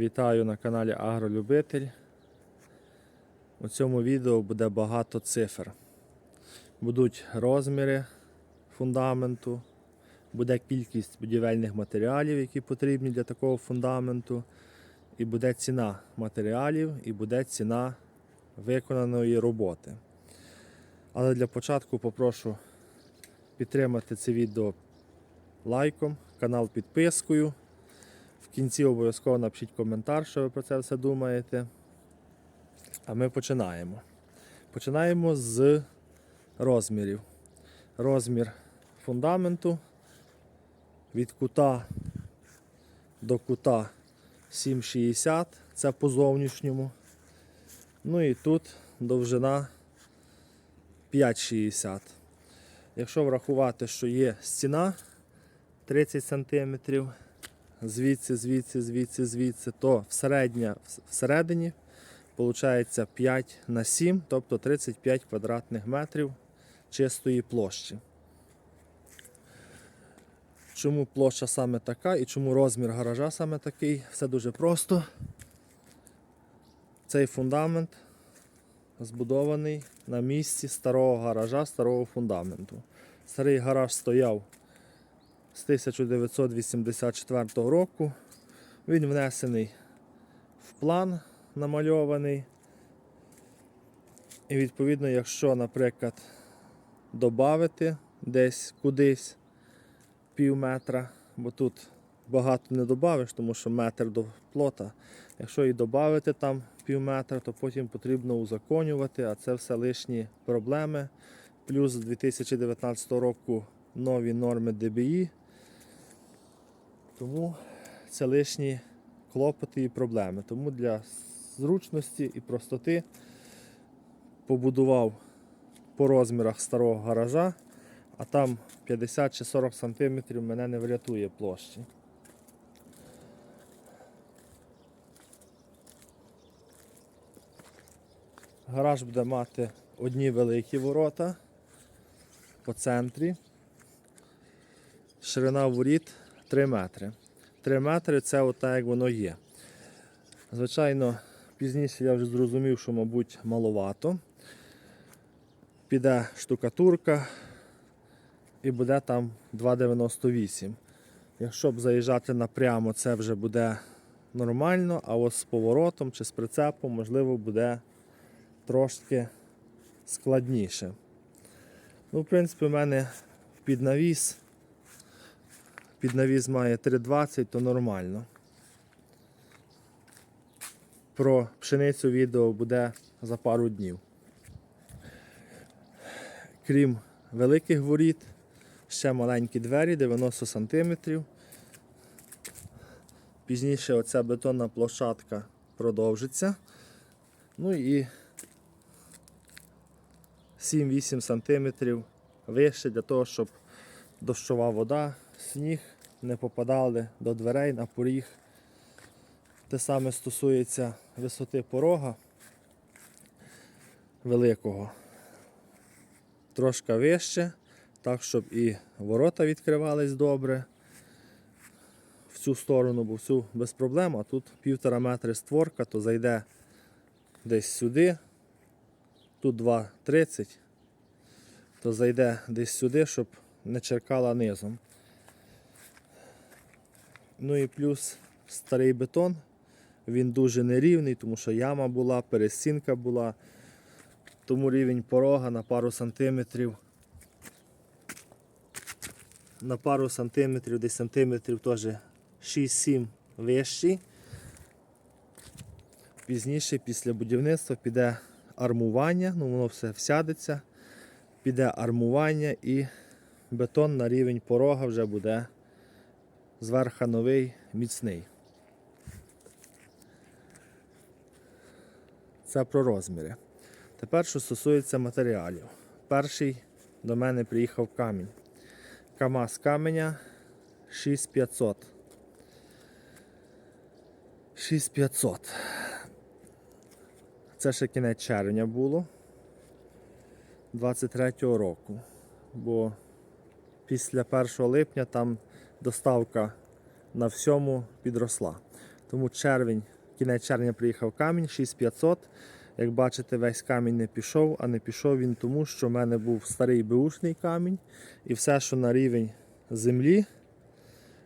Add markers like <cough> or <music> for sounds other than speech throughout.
Вітаю на каналі Агролюбитель. У цьому відео буде багато цифр. Будуть розміри фундаменту, буде кількість будівельних матеріалів, які потрібні для такого фундаменту, і буде ціна матеріалів, і буде ціна виконаної роботи. Але для початку попрошу підтримати це відео лайком, канал підпискою. В кінці обов'язково напишіть коментар, що ви про це все думаєте. А ми починаємо. Починаємо з розмірів. Розмір фундаменту від кута до кута 7,60, це по зовнішньому. Ну і тут довжина 5,60. Якщо врахувати, що є стіна 30 см, звідси, звідси, звідси, звідси, то всередня, всередині виходить 5 на 7, тобто 35 квадратних метрів чистої площі. Чому площа саме така і чому розмір гаража саме такий? Все дуже просто. Цей фундамент збудований на місці старого гаража, старого фундаменту. Старий гараж стояв з 1984 року. Він внесений в план намальований. І відповідно, якщо, наприклад, додати десь кудись пів метра, бо тут багато не додавиш, тому що метр до плота. Якщо і додати там пів метра, то потім потрібно узаконювати, а це все лишні проблеми. Плюс з 2019 року нові норми ДБІ. Тому це лишні клопоти і проблеми. Тому для зручності і простоти побудував по розмірах старого гаража, а там 50 чи 40 см мене не врятує площі. Гараж буде мати одні великі ворота по центрі. Ширина воріт 3 метри. 3 метри це отак, як воно є. Звичайно, пізніше я вже зрозумів, що, мабуть, маловато. Піде штукатурка і буде там 2,98. Якщо б заїжджати напрямо, це вже буде нормально, а ось з поворотом чи з прицепом, можливо, буде трошки складніше. Ну, в принципі, у мене під навіс. Під навіс має 3,20, то нормально. Про пшеницю відео буде за пару днів. Крім великих воріт, ще маленькі двері 90 см. Пізніше оця бетонна площадка продовжиться. Ну і 7-8 см вище для того, щоб дощова вода, сніг не попадали до дверей на поріг. Те саме стосується висоти порога великого. Трошки вище, так, щоб і ворота відкривались добре в цю сторону, бо всю без проблем, а тут півтора метри створка, то зайде десь сюди, тут 2,30, то зайде десь сюди, щоб не черкала низом. Ну і плюс старий бетон, він дуже нерівний, тому що яма була, перестінка була, тому рівень порога на пару сантиметрів. На пару сантиметрів, десь сантиметрів теж 6-7 вищий. Пізніше, після будівництва, піде армування, ну воно все всядеться, піде армування і бетон на рівень порога вже буде зверха новий, міцний. Це про розміри. Тепер, що стосується матеріалів. Перший до мене приїхав камінь. КАМАЗ каменя 6500. 6500. Це ще кінець червня було 23-го року. Бо після 1 липня там доставка на всьому підросла. Тому червень, кінець червня приїхав камінь 6500. Як бачите, весь камінь не пішов, а не пішов він тому, що в мене був старий беушний камінь, і все, що на рівень землі,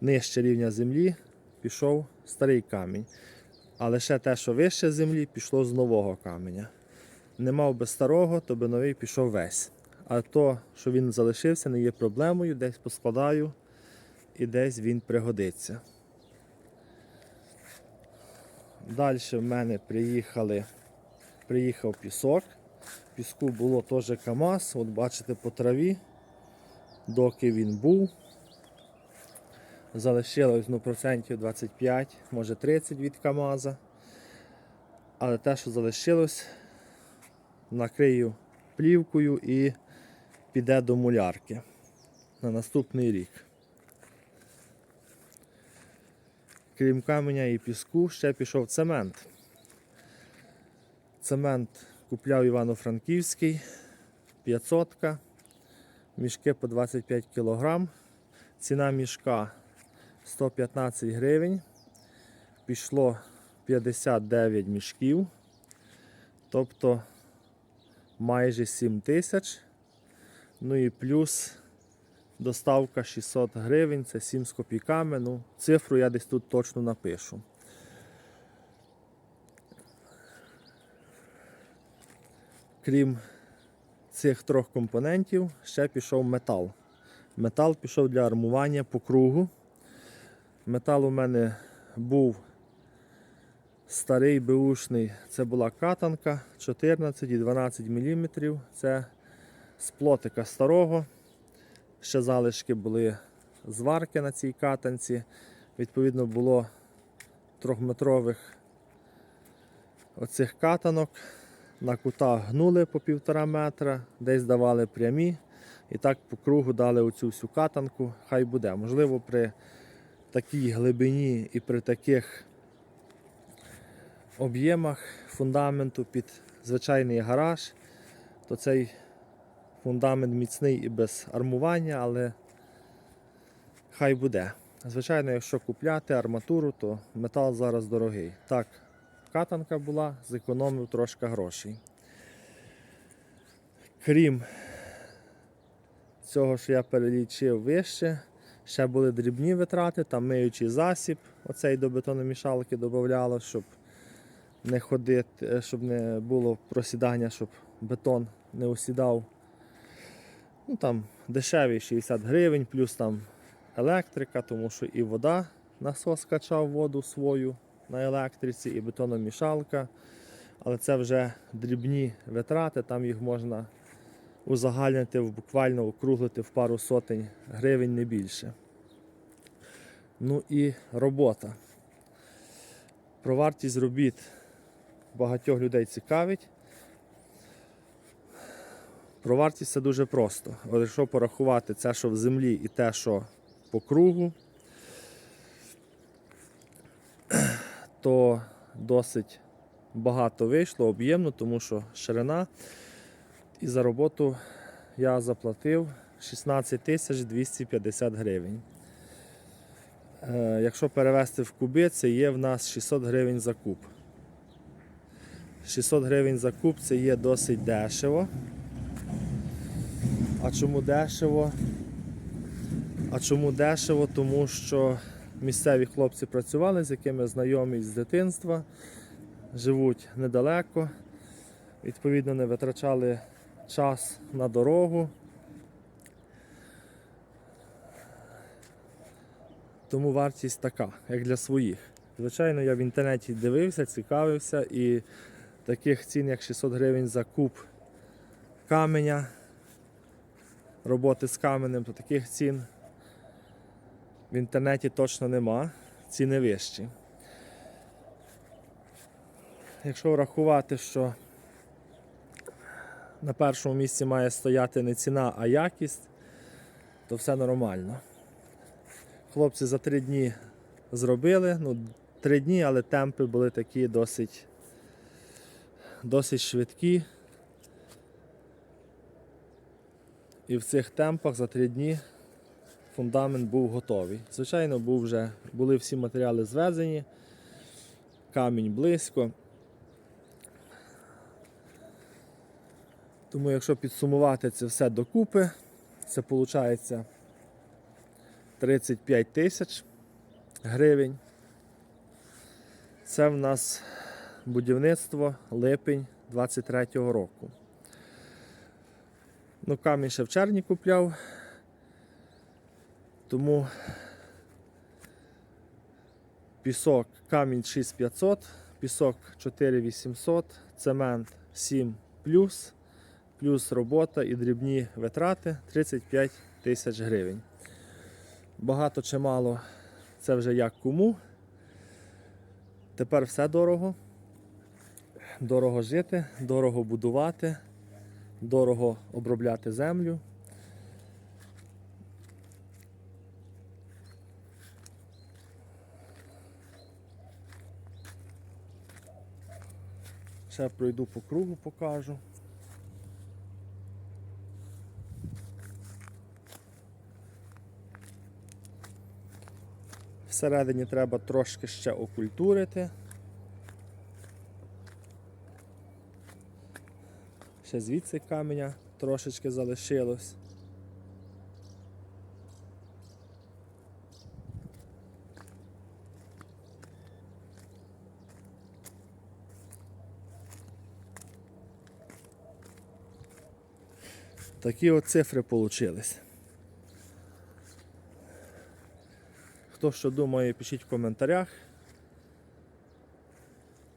нижче рівня землі, пішов старий камінь. А лише те, що вище землі, пішло з нового каменя. Не мав би старого, то би новий пішов весь. А то, що він залишився, не є проблемою, десь поскладаю і десь він пригодиться. Далі в мене приїхали, приїхав пісок. Піску було теж КАМАЗ, от бачите по траві, доки він був. Залишилось ну, процентів 25, може 30 від КАМАЗа. Але те, що залишилось, накрию плівкою і піде до мулярки на наступний рік. Крім каменя і піску, ще пішов цемент. Цемент купляв Івано-Франківський, 500, мішки по 25 кг. Ціна мішка 115 гривень. Пішло 59 мішків, тобто майже 7 тисяч. Ну і плюс доставка 600 гривень, це 7 з копійками. Ну, цифру я десь тут точно напишу. Крім цих трьох компонентів, ще пішов метал. Метал пішов для армування по кругу. Метал у мене був старий беушний, це була катанка 14 і 12 мм. Це з плотика старого. Ще залишки були зварки на цій катанці. Відповідно, було трьохметрових оцих катанок. На кутах гнули по півтора метра, десь давали прямі. І так по кругу дали оцю всю катанку, хай буде. Можливо, при такій глибині і при таких об'ємах фундаменту під звичайний гараж, то цей фундамент міцний і без армування, але хай буде. Звичайно, якщо купляти арматуру, то метал зараз дорогий. Так, катанка була, зекономив трошки грошей. Крім цього, що я перелічив вище, ще були дрібні витрати, там миючий засіб, оцей до бетономішалки додавало, щоб не ходити, щоб не було просідання, щоб бетон не осідав. Ну там дешевий 60 гривень, плюс там електрика, тому що і вода, насос качав воду свою на електриці, і бетономішалка. Але це вже дрібні витрати, там їх можна узагальнити, буквально округлити в пару сотень гривень не більше. Ну і робота. Про вартість робіт багатьох людей цікавить. Про вартість це дуже просто. Якщо порахувати це, що в землі, і те, що по кругу, <clears throat> то досить багато вийшло, об'ємно, тому що ширина. І за роботу я заплатив 16 тисяч 250 гривень. Е, Якщо перевести в куби, це є в нас 600 гривень за куб. 600 гривень за куб це є досить дешево. А чому дешево? А чому дешево? Тому що місцеві хлопці працювали, з якими знайомі з дитинства, живуть недалеко, відповідно, не витрачали час на дорогу. Тому вартість така, як для своїх. Звичайно, я в інтернеті дивився, цікавився і таких цін, як 600 гривень за куб каменя, роботи з каменем, то таких цін в інтернеті точно нема, ціни вищі. Якщо врахувати, що на першому місці має стояти не ціна, а якість, то все нормально. Хлопці за три дні зробили, ну, три дні, але темпи були такі досить, досить швидкі. І в цих темпах за три дні фундамент був готовий. Звичайно, був вже, були всі матеріали звезені. камінь близько. Тому якщо підсумувати це все докупи, це виходить 35 тисяч гривень. Це в нас будівництво липень 23-го року. Ну, камінь ще в червні купляв, тому пісок камінь 6500, пісок 4800, цемент 7 плюс, плюс робота і дрібні витрати 35 тисяч гривень. Багато чи мало це вже як кому. Тепер все дорого. Дорого жити, дорого будувати, дорого обробляти землю. Ще пройду по кругу, покажу. Всередині треба трошки ще окультурити. Ще звідси каменя трошечки залишилось. Такі от цифри получились. Хто що думає, пишіть в коментарях.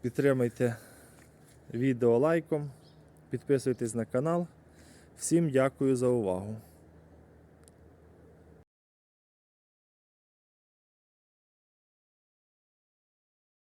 Підтримайте відео лайком, підписуйтесь на канал. Всім дякую за увагу.